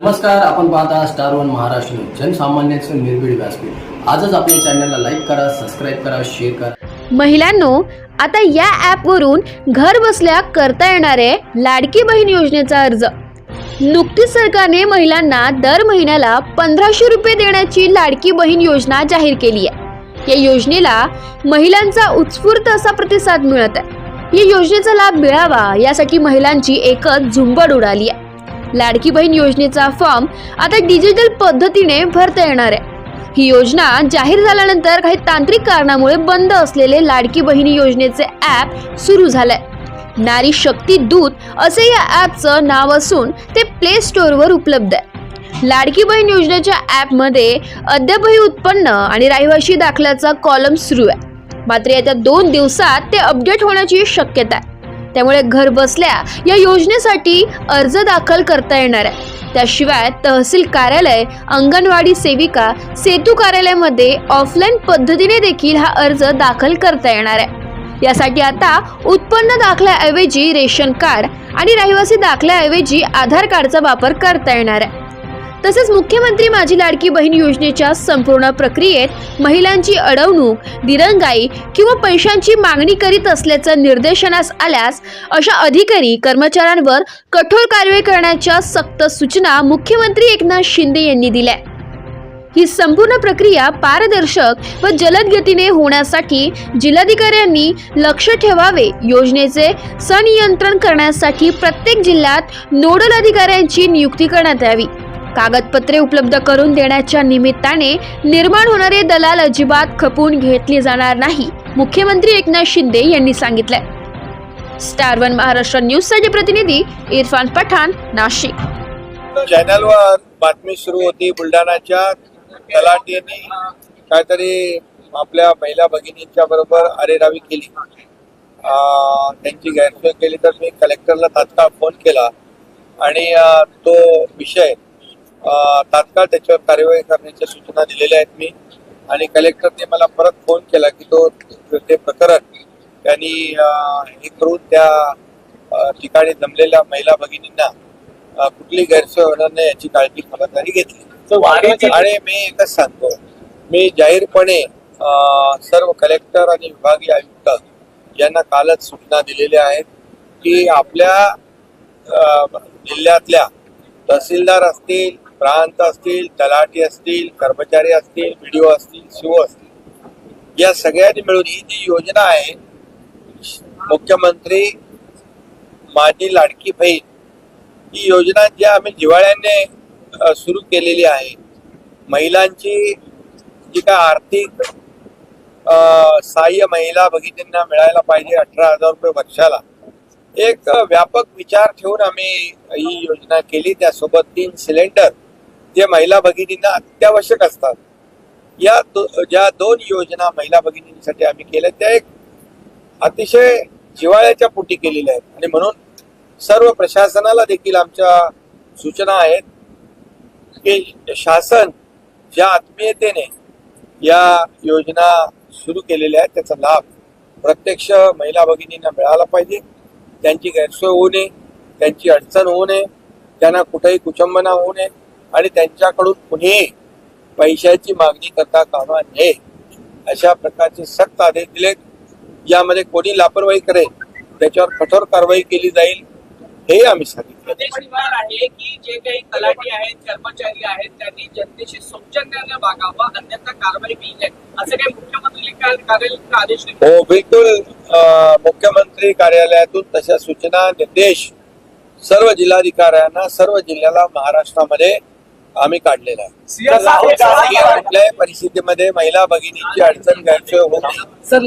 नमस्कार आपण पाहता स्टार वन महाराष्ट्र जनसामान्यांचं निर्भीड व्यासपीठ. आजच आपल्या चॅनलला लाईक करा सबस्क्राईब करा शेअर करा. महिलांनो आता या ॲपवरून घर बसल्या करता येणारे लाडकी बहीण योजनेचा अर्ज. नुकतीच सरकारने महिलांना दर महिन्याला पंधराशे रुपये देण्याची लाडकी बहीण योजना जाहीर केली आहे. या योजनेला महिलांचा उत्स्फूर्त असा प्रतिसाद मिळत आहे. या योजनेचा लाभ मिळावा यासाठी महिलांची एकच झुंबड उडाली आहे. लाडकी बहीण योजनेचा फॉर्म आता डिजिटल पद्धतीने भरता येणार आहे. ही योजना जाहीर झाल्यानंतर काही तांत्रिक कारणामुळे बंद असलेले लाडकी बहिणी योजनेचे ॲप सुरू झालंय. नारी शक्ती दूत असे या ॲपचं नाव असून ते प्ले स्टोअरवर उपलब्ध आहे. लाडकी बहीण योजनेच्या ॲपमध्ये अद्यापही उत्पन्न आणि रहिवाशी दाखल्याचा कॉलम सुरू आहे. मात्र येत्या दोन दिवसात ते अपडेट होण्याची शक्यता आहे. त्यामुळे घर बसल्या या योजनेसाठी अर्ज दाखल करता येणार आहे. त्याशिवाय तहसील कार्यालय अंगणवाडी सेविका सेतू कार्यालयामध्ये ऑफलाईन पद्धतीने देखील हा अर्ज दाखल करता येणार आहे. यासाठी आता उत्पन्न दाखल्याऐवजी रेशन कार्ड आणि रहिवासी दाखल्याऐवजी आधार कार्डचा वापर करता येणार आहे. तसेच मुख्यमंत्री माझी लाडकी बहीण योजनेच्या संपूर्ण प्रक्रियेत महिलांची अडवणूक दिरंगाई किंवा पैशांची मागणी करीत असल्याचं निर्देशनास आल्यास अशा अधिकारी कर्मचाऱ्यांवर कठोर कारवाई करण्याच्या सक्त सूचना मुख्यमंत्री एकनाथ शिंदे यांनी दिल्या. ही संपूर्ण प्रक्रिया पारदर्शक व जलद गतीने होण्यासाठी जिल्हाधिकाऱ्यांनी लक्ष ठेवावे योजनेचे संनियंत्रण करण्यासाठी प्रत्येक जिल्ह्यात नोडल अधिकाऱ्यांची नियुक्ती करण्यात यावी. कागदपत्रे उपलब्ध करून देण्याच्या निमित्ताने निर्माण होणारे दलाल अजिबात खपून घेतले जाणार नाही मुख्यमंत्री एकनाथ शिंदे यांनी सांगितलंय. स्टार वन महाराष्ट्र न्यूजसाठी प्रतिनिधी इरफान पठाण नाशिक. चॅनलवर बातमी सुरू होती बुलढाणाच्या तलाटीने काहीतरी आपल्या महिला भगिनींच्या बरोबर अरेरावी केली. त्यांची गैरसोय केली तर मी कलेक्टरला तात्काळ फोन केला. आणि तो विषय तात्काळ त्याच्यावर कार्यवाही करण्याच्या सूचना दिलेल्या आहेत मी. आणि कलेक्टरने मला परत फोन केला की तो ते प्रकरण त्यांनी हे करून त्या ठिकाणी जमलेल्या महिला भगिनींना कुठली गैरसोय होणार नाही याची काळजी खबरदारी घेतली. आणि मी एकच सांगतो मी जाहीरपणे सर्व कलेक्टर आणि विभागीय आयुक्त यांना कालच सूचना दिलेल्या आहेत की आपल्या जिल्ह्यातल्या तहसीलदार असतील प्रांत असतील तलाठी असतील कर्मचारी असतील व्हिडिओ असतील शिव असतील. या सगळ्यांनी मिळून ही जी योजना आहे मुख्यमंत्री माझी लाडकी बहीण ही योजना जी आम्ही जिवाळ्याने सुरू केलेली आहे महिलांची जी काय आर्थिक सहाय्य महिला भगिनींना मिळायला पाहिजे अठरा हजार रुपये वर्षाला एक व्यापक विचार ठेवून आम्ही ही योजना केली. त्यासोबत तीन सिलेंडर जे महिला भगिनींना अत्यावश्यक असतात या दो, ज्या दोन योजना महिला भगिनींसाठी आम्ही केल्या त्या एक अतिशय जिव्हाळ्याच्या पोटी केलेल्या आहेत. आणि म्हणून सर्व प्रशासनाला देखील आमच्या सूचना आहेत की शासन ज्या आत्मीयतेने या योजना सुरू केलेल्या आहेत त्याचा लाभ प्रत्यक्ष महिला भगिनींना मिळाला पाहिजे. त्यांची गैरसोय होऊ नये त्यांची अडचण होऊ नये त्यांना कुठेही कुचंबना होऊ नये. आणि त्यांच्याकडून कुणीही पैशाची मागणी करता कामा नये. अशा प्रकारचे सक्त आदेश दिलेत. यामध्ये कोणी लापरवाही करेल त्याच्यावर कठोर कारवाई केली जाईल हे आम्ही सांगितलं. आहे की जे काही तलाठी आहेत कर्मचारी आहेत त्यांनी जनतेशी सौजन्याने वागावं अन्यथा कारवाई आहे. असं काही मुख्यमंत्री आदेश दिला हो बिलकुल मुख्यमंत्री कार्यालयातून तशा सूचना निर्देश सर्व जिल्हाधिकाऱ्यांना सर्व जिल्ह्याला महाराष्ट्रामध्ये आम्ही काढलेला आहे. कुठल्याही परिस्थितीमध्ये महिला भगिनीची अडचण नये. सर